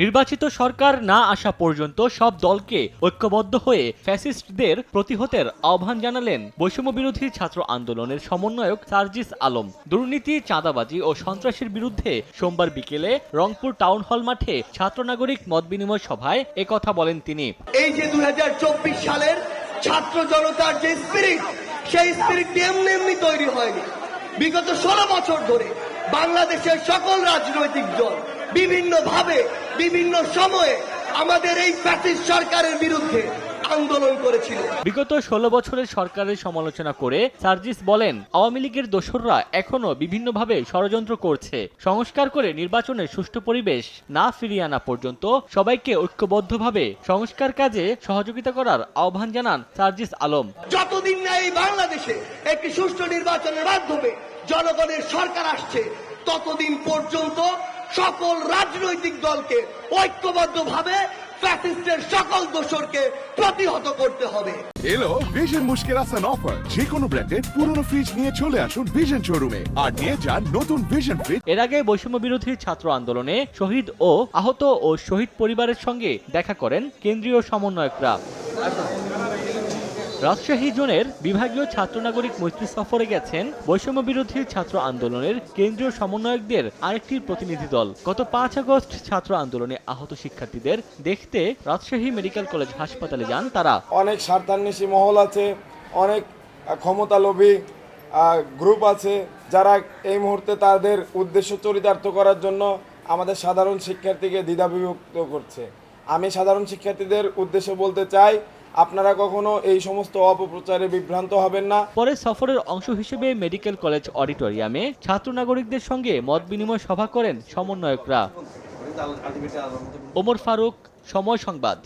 নির্বাচিত সরকার না আসা পর্যন্ত সব দলকে ঐক্যবদ্ধ হয়ে ফ্যাসিস্টদের প্রতিহতের আহ্বান জানালেন বৈষম্য বিরোধী ছাত্র আন্দোলনের সমন্বয়ক সার্জিস আলম। দুর্নীতি, চাঁদাবাজি ও সন্ত্রাসের বিরুদ্ধে সোমবার বিকেলে রংপুর টাউন হল মাঠে ছাত্র নাগরিক মত বিনিময় সভায় একথা বলেন তিনি। এই যে দু হাজার চব্বিশ সালের ছাত্র জনতার যে স্পিরিট সেই স্পিরিট এমনি এমনি তৈরি হয়নি। বিগত ষোলো বছর ধরে বাংলাদেশের সকল রাজনৈতিক দল বিভিন্ন ভাবে বিভিন্ন সময়ে আমাদের এই ফ্যাসিস্ট সরকারের বিরুদ্ধে আন্দোলন করেছিল। বিগত ষোলো বছরের সরকারের সমালোচনা করে সার্জিস বলেন আওয়ামী লীগের দোসররা এখনও বিভিন্নভাবে ষড়যন্ত্র করছে। সংস্কার করে নির্বাচনের সুষ্ঠু পরিবেশ না ফিরিয়ে আনা পর্যন্ত সবাইকে ঐক্যবদ্ধভাবে সংস্কার কাজে সহযোগিতা করার আহ্বান জানান সার্জিস আলম। যতদিন না এই বাংলাদেশে একটি সুষ্ঠু নির্বাচনের মাধ্যমে জনগণের সরকার আসছে ততদিন পর্যন্ত সকল রাজনৈতিক দলকে ঐক্যবদ্ধভাবে ফ্যাসিস্টের সকল দোষরকে প্রতিহত করতে হবে। এলো ভিশন মুশকিল আসান অফার যে কোনো ব্র্যান্ডের পুরনো ফ্রিজ নিয়ে চলে আসুন ভিশন শোরুমে আর নিয়ে যান নতুন ভিশন ফ্রিজ এর আগে বৈষম্য বিরোধী ছাত্র আন্দোলনে শহীদ ও আহত ও শহীদ পরিবারের সঙ্গে দেখা করেন কেন্দ্রীয় সমন্বয়করা। রাজশাহী জোনের বিভাগীয় ছাত্র নাগরিক মৈত্রী সফরে গেছেন বৈষম্য বিরোধী ছাত্র আন্দোলনের কেন্দ্রীয় সমন্বয়কদের আরেকটি প্রতিনিধি দল। গত পাঁচ আগস্ট ছাত্র আন্দোলনে আহত শিক্ষার্থীদের দেখতে রাজশাহী মেডিকেল কলেজ হাসপাতালে যান তারা। অনেক স্বার্থান্বেষী মহল আছে, অনেক ক্ষমতালোভী গ্রুপ আছে যারা এই মুহূর্তে তাদের উদ্দেশ্য চরিতার্থ করার জন্য আমাদের সাধারণ শিক্ষার্থীকে দ্বিধাবিভক্ত করছে। আমি সাধারণ শিক্ষার্থীদের উদ্দেশ্য বলতে চাই আপনারা কখনো এই সমস্ত অপপ্রচারে বিভ্রান্ত হবেন না। পরে সফরের অংশ হিসেবে মেডিকেল কলেজ অডিটোরিয়ামে ছাত্র নাগরিকদের সঙ্গে মত বিনিময় সভা করেন সমন্বয়করা। ওমর ফারুক সময় সংবাদ।